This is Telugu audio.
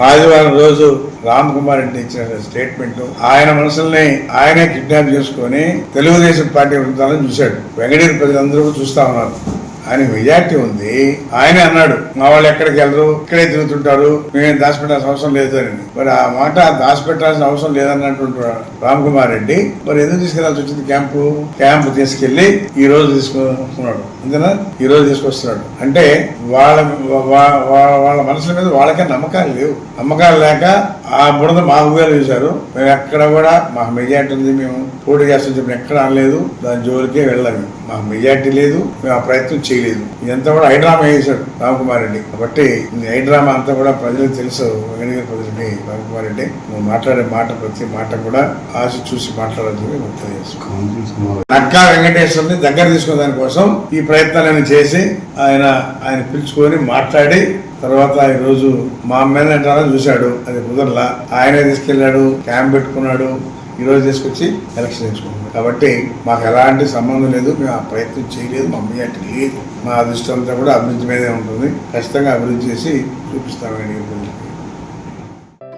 ఆదివారం రోజు రామ్ కుమార్ రెడ్డి ఇచ్చిన స్టేట్మెంట్ ఆయన మనసుల్ని ఆయనే కిడ్నాప్ చేసుకొని తెలుగుదేశం పార్టీ వృత్తాలను చూశాడు. వెంకటేశ్వర ప్రజలందరూ చూస్తా ఉన్నారు. ఆయన మెజార్టీ ఉంది. ఆయనే అన్నాడు మా వాళ్ళు ఎక్కడికి వెళ్ళరు? ఇక్కడే తిరుగుతుంటారు. మేము దాచిపెట్టాల్సిన అవసరం లేదు అని. మరి ఆ మాట దాచిపెట్టాల్సిన అవసరం లేదన్నటువంటి రామ్ కుమార్ రెడ్డి మరి ఎందుకు తీసుకెళ్ళాల్సి వచ్చింది క్యాంపు? క్యాంపు తీసుకెళ్ళి ఈ రోజు తీసుకున్నాడు అంతేనా? ఈ రోజు తీసుకొస్తున్నాడు. అంటే వాళ్ళ వాళ్ళ మనసుల మీద వాళ్ళకే నమ్మకాలు లేవు. నమ్మకాలు లేక ఆ బుడద మా ఊరు చూశారు మేము ఎక్కడ కూడా మా మెజార్టీ ఉంది మేము పోటీ చేస్తాం చెప్పిన ఎక్కడ అనలేదు దాని జోలికే వెళ్ళాము మా మెజార్టీ లేదు. మేము ఆ ప్రయత్నం చేయలేదు. ఇదంతా కూడా హైడ్రామా వేశాడు రామకుమార్ రెడ్డి. కాబట్టి ఈ హైడ్రామా అంతా కూడా ప్రజలకు తెలుసు. వెంకటగిరి ప్రజలకి రామకుమార్ రెడ్డి. నువ్వు మాట్లాడే మాట ప్రతి మాట కూడా ఆశ చూసి మాట్లాడాలని మేము తెలియజేస్తున్నాం నక్కా వెంకటేశ్వరుని దగ్గర తీసుకునే దానికోసం ఈ ప్రయత్నాలను చేసి ఆయన ఆయన పిలుచుకొని మాట్లాడి తర్వాత ఈ రోజు మా అమ్మాయిని అంటారని చూశాడు. అది కుదరలా. ఆయనే తీసుకెళ్ళాడు క్యాంప్ పెట్టుకున్నాడు. ఈ రోజు తీసుకొచ్చి ఎలక్షన్ వేసుకున్నాడు కాబట్టి మాకు ఎలాంటి సంబంధం లేదు మేము ఆ ప్రయత్నం చేయలేదు మా అమ్మాయి లేదు మా అదృష్టం అంతా కూడా అభివృద్ధి మీదే ఉంటుంది. ఖచ్చితంగా అభివృద్ధి చేసి చూపిస్తామండి